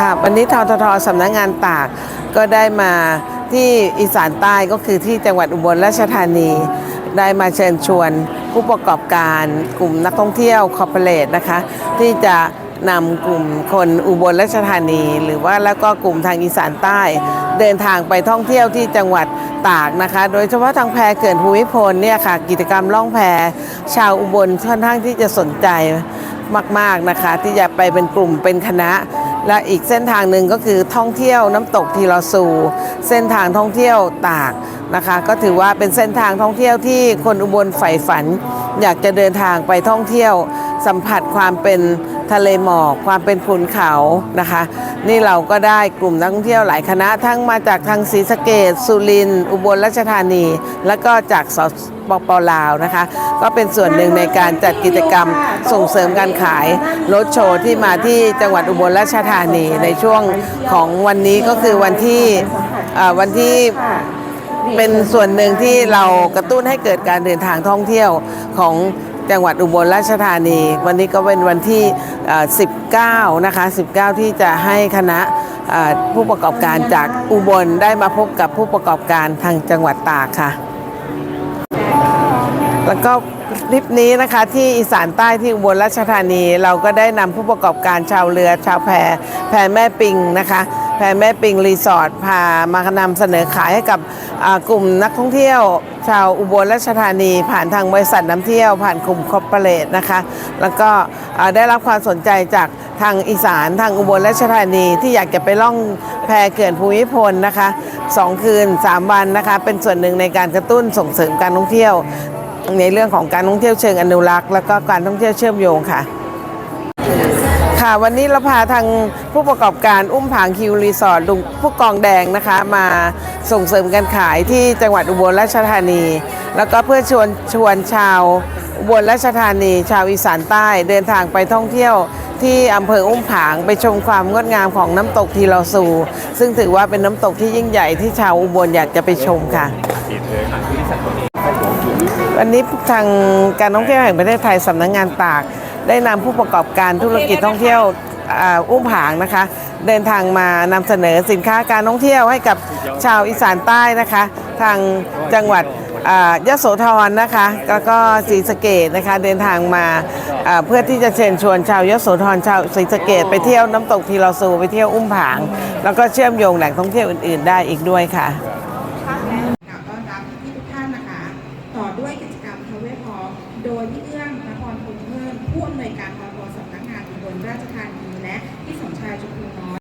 ค่ะวันนี้ทททสำนักงานตากก็ได้มาที่อีสานใต้ก็คือที่จังหวัดอุบลราชธานี ได้มาเชิญชวนผู้ประกอบการกลุ่มนักท่องเที่ยวคอร์ปอเรทนะคะ ที่จะนำกลุ่มคนอุบลราชธานี หรือว่าแล้วก็กลุ่มทางอีสานใต้ เดินทางไปท่องเที่ยวที่จังหวัดตากนะคะ โดยเฉพาะทางแพเขื่อนภูมิพลเนี่ยค่ะ กิจกรรมล่องแพชาวอุบลค่อนข้างที่จะสนใจมาก ๆนะคะ ที่จะไปเป็นกลุ่มเป็นคณะ และอีกเส้นทางหนึ่งก็คือท่องเที่ยวน้ำตกทีลอซู เส้นทางท่องเที่ยวตากนะคะ ก็ถือว่าเป็นเส้นทางท่องเที่ยวที่คนอุบลใฝ่ฝัน อยากจะเดินทางไปท่องเที่ยวสัมผัสความเป็น ทะเลหมอกความเป็นภูเขานะคะ นี่เราก็ได้กลุ่มนักท่องเที่ยวหลายคณะ ทั้งมาจากทางศรีสะเกดสุรินทร์อุบลราชธานี แล้วก็จากสปปลาวนะคะ ก็เป็นส่วนหนึ่งในการจัดกิจกรรมส่งเสริมการขายรถโชว์ที่มาที่จังหวัดอุบลราชธานีในช่วงของวันนี้ก็คือวันที่วันที่เป็นส่วนหนึ่งที่เรากระตุ้นให้เกิดการเดินทางท่องเที่ยวของ จังหวัดอุบลราชธานี วันนี้ก็เป็นวันที่ 19 นะคะ 19 ที่จะให้คณะผู้ประกอบการจากอุบลได้มาพบกับผู้ประกอบการทางจังหวัดตากค่ะ แล้วก็คลิปนี้นะคะที่อีสานใต้ที่อุบลราชธานี เราก็ได้นำผู้ประกอบการชาวเรือชาวแพแพแม่ปิงนะคะ แพแม่ปิงรีสอร์ทพามานำเสนอขายให้กับกลุ่มนักท่องเที่ยว ชาวอุบลราชธานี ผ่านทางบริษัทน้ำเที่ยว ผ่านกลุ่มคอร์ปอเรทนะคะ แล้วก็ได้รับความสนใจจากทางอีสานทางอุบลราชธานีที่อยากจะไปล่องแพเขื่อนภูมิพลนะคะสองคืน 3 วันนะคะ เป็นส่วนหนึ่งในการกระตุ้นส่งเสริมการท่องเที่ยว ในเรื่องของการท่องเที่ยวเชิงอนุรักษ์ แล้วก็การท่องเที่ยวเชื่อมโยงค่ะ ค่ะวันนี้เราพาทางผู้ประกอบการอุ้มผางคิวรีสอร์ทลุงผู้กองแดงนะคะ มาส่งเสริมการขายที่จังหวัดอุบลราชธานี แล้วก็เพื่อชวนชวนชาวอุบลราชธานี ชาวอีสานใต้เดินทางไปท่องเที่ยวที่อำเภออุ้มผางไปชมความงดงามของน้ำตกทีลอซู ซึ่งถือว่าเป็นน้ำตกที่ยิ่งใหญ่ที่ชาวอุบลอยากจะไปชมค่ะวันนี้ทางการท่องเที่ยวแห่งประเทศไทยสำนักงงานตาก ได้นำผู้ประกอบการธุรกิจท่องเที่ยวอ่าอุ้มผางนะคะ เดินทางมานำเสนอสินค้าการท่องเที่ยวให้กับชาวอีสานใต้นะคะ ทางจังหวัดอ่ายโสธรนะคะแล้วก็ศรีสะเกดนะคะ เดินทางมาอ่าเพื่อที่จะเชิญชวนชาวยโสธรชาวศรีสะเกดไปเที่ยวน้ำตกทีลอซูไปเที่ยวอุ้มผาง แล้วก็เชื่อมโยงแหล่งท่องเที่ยวอื่น ๆ ได้อีกด้วยค่ะ ผู้อำนวยการ